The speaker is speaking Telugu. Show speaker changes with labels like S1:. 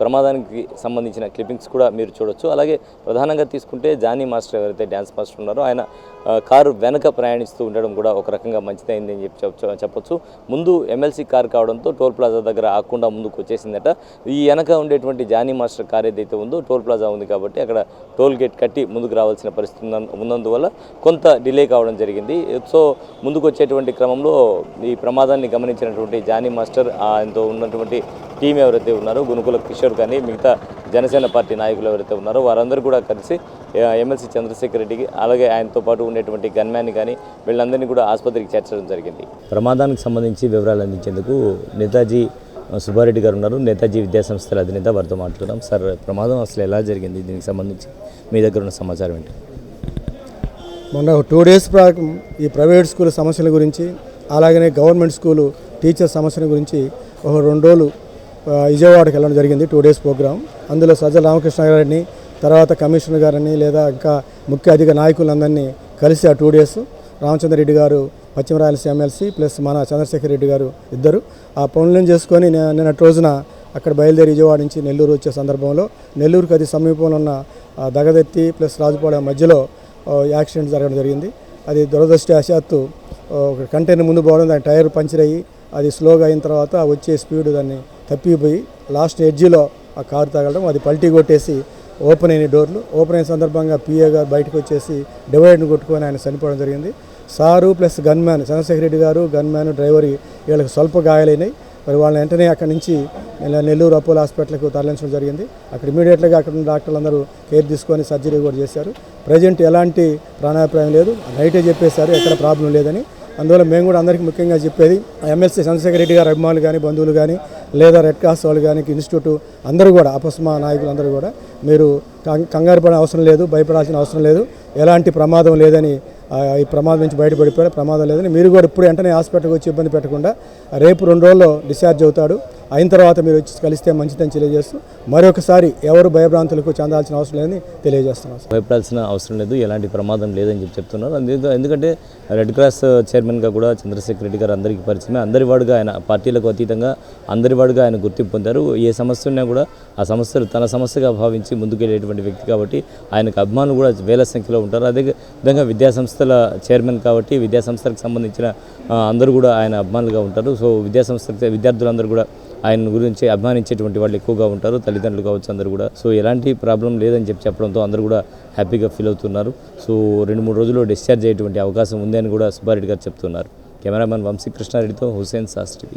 S1: ప్రమాదానికి సంబంధించిన క్లిప్పింగ్స్ కూడా మీరు చూడొచ్చు. అలాగే ప్రధానంగా తీసుకుంటే జానీ మాస్టర్ ఎవరైతే డ్యాన్స్ మాస్టర్ ఉన్నారో. ఆయన కారు వెనక ప్రయాణిస్తూ ఉండడం కూడా ఒక రకంగా మంచిదైంది అని చెప్పి చెప్పొచ్చు ముందు ఎమ్మెల్సీ కారు కావడంతో టోల్ ప్లాజా దగ్గర ఆకుండా ముందుకు వచ్చేసిందట. ఈ వెనక ఉండేటువంటి జానీ మాస్టర్ కార్ ఏదైతే ఉందో టోల్ ప్లాజా ఉంది కాబట్టి అక్కడ టోల్ గేట్ కట్టి ముందుకు రావాల్సిన పరిస్థితి ఉన్నందువల్ల కొంత డిలే కావడం జరిగింది. సో ముందుకు వచ్చేటువంటి క్రమంలో ఈ ప్రమాదాన్ని గమనించినటువంటి జానీ మాస్టర్ ఆయనతో ఉన్నటువంటి టీం ఎవరైతే ఉన్నారో గునుకుల కిషోర్ కానీ మిగతా జనసేన పార్టీ నాయకులు ఎవరైతే ఉన్నారో వారందరూ కూడా కలిసి ఎమ్మెల్సీ చంద్రశేఖర్ రెడ్డికి అలాగే ఆయనతో పాటు ఉండేటువంటి గన్మ్యాన్ కానీ వీళ్ళందరినీ కూడా ఆసుపత్రికి చేర్చడం జరిగింది. ప్రమాదానికి సంబంధించి వివరాలు అందించేందుకు నేతాజీ సుబ్బారెడ్డి గారు ఉన్నారు. నేతాజీ విద్యాసంస్థల అధినేత వారితో మాట్లాడుతున్నాం. సార్ ప్రమాదం అసలు ఎలా జరిగింది? దీనికి సంబంధించి మీ దగ్గర ఉన్న సమాచారం ఏంటి?
S2: మొన్న టూ డేస్ ప్రా ఈ ప్రైవేట్ స్కూల్ సమస్యల గురించి అలాగనే గవర్నమెంట్ స్కూలు టీచర్ సమస్యల గురించి ఒక రెండు రోజులు విజయవాడకి వెళ్ళడం జరిగింది టూ డేస్ ప్రోగ్రామ్ అందులో సజ్జల రామకృష్ణ గారిని తర్వాత కమిషనర్ గారిని లేదా ఇంకా ముఖ్య అధిక నాయకులందరినీ కలిసి ఆ టూ డేస్ రామచంద్రరెడ్డి గారు పశ్చిమ రాయలసీమ ఎమ్మెల్సీ ప్లస్ మన చంద్రశేఖర్ రెడ్డి గారు ఇద్దరు. ఆ పనులను చేసుకొని నిన్నటి రోజున అక్కడ బయలుదేరి విజయవాడ నుంచి నెల్లూరు వచ్చే సందర్భంలో నెల్లూరుకి అది సమీపంలో ఉన్న దగదెత్తి ప్లస్ రాజుపాడ మధ్యలో యాక్సిడెంట్ జరగడం జరిగింది. అది దురదృష్టవశాత్తు ఒక కంటైనర్ ముందు పోవడం దాని టైర్ పంచర్ అయ్యి అది స్లోగా అయిన తర్వాత వచ్చే స్పీడ్ దాన్ని తప్పిపోయి లాస్ట్ ఎడ్జిలో ఆ కారు తగలడం అది పల్టీ కొట్టేసి ఓపెన్ అయిన డోర్లు ఓపెన్ అయిన సందర్భంగా పిఏ గారు బయటకు వచ్చేసి డివైడ్ని కొట్టుకొని ఆయన చనిపోవడం జరిగింది. Sir plus gunman Chandrasekhar Reddy garu gunman driver వీళ్ళకి స్వల్ప గాయాలైనాయి. మరి వాళ్ళని వెంటనే అక్కడి నుంచి నెల్లూరు అపోలో హాస్పిటల్కి తరలించడం జరిగింది. అక్కడ ఇమీడియట్గా అక్కడ ఉన్న డాక్టర్లు అందరూ కేర్ తీసుకొని సర్జరీ కూడా చేశారు. ప్రజెంట్ ఎలాంటి ప్రాణాభిప్రాయం లేదు. నైటే చెప్పేశారు ఎక్కడ ప్రాబ్లం లేదని. అందువల్ల మేము కూడా అందరికీ ముఖ్యంగా చెప్పేది ఎమ్మెల్సీ చంద్రశేఖర రెడ్డి గారు అభిమానులు కానీ బంధువులు కానీ లేదా రెడ్ క్రాస్ వాళ్ళు కానీ ఇన్స్టిట్యూట్ అందరూ కూడా అపస్మా నాయకులు అందరూ కూడా మీరు కంగారు పడే అవసరం లేదు భయపడాల్సిన అవసరం లేదు. ఎలాంటి ప్రమాదం లేదని ఈ ప్రమాదం నుంచి బయటపడిపోయాడు. ప్రమాదం లేదని మీరు కూడా ఇప్పుడు వెంటనే హాస్పిటల్కి వచ్చి ఇబ్బంది పెట్టకుండా రేపు రెండు రోజుల్లో డిశ్చార్జ్ అవుతాడు. అయిన తర్వాత మీరు వచ్చి కలిస్తే మంచిదని తెలియజేస్తూ మరొకసారి ఎవరు భయభ్రాంతులకు చెందాల్సిన అవసరం లేదని తెలియజేస్తున్నాం
S1: భయపడాల్సిన అవసరం లేదు ఎలాంటి ప్రమాదం లేదని చెప్పి చెప్తున్నారు. అందుకే ఎందుకంటే రెడ్ క్రాస్ చైర్మన్గా కూడా చంద్రశేఖర్ రెడ్డి గారు అందరికీ పరిచయమే. అందరి వాడుగా ఆయన పార్టీలకు అతీతంగా అందరి వాడుగా ఆయన గుర్తింపు పొందారు. ఏ సమస్య ఉన్నా కూడా ఆ సమస్యలు తన సమస్యగా భావించి ముందుకెళ్ళేటువంటి వ్యక్తి కాబట్టి ఆయనకు అభిమానులు కూడా వేల సంఖ్యలో ఉంటారు. అదే విధంగా విద్యాసంస్థల చైర్మన్ కాబట్టి విద్యాసంస్థలకు సంబంధించిన అందరూ కూడా ఆయన అభిమానులుగా ఉంటారు. సో విద్యాసంస్థల విద్యార్థులందరూ కూడా ఆయన గురించి అభిమానించేటువంటి వాళ్ళు ఎక్కువగా ఉంటారు. తల్లిదండ్రులు కావచ్చు అందరూ కూడా. సో ఎలాంటి ప్రాబ్లం లేదని చెప్పి చెప్పడంతో అందరూ కూడా హ్యాపీగా ఫీల్ అవుతున్నారు. సో రెండు మూడు రోజుల్లో డిశ్చార్జ్ అయ్యేటువంటి అవకాశం ఉంది అని కూడా సుబ్బారెడ్డి గారు చెప్తున్నారు. కెమెరామెన్ వంశీకృష్ణారెడ్డితో హుసేన్ శాస్త్రి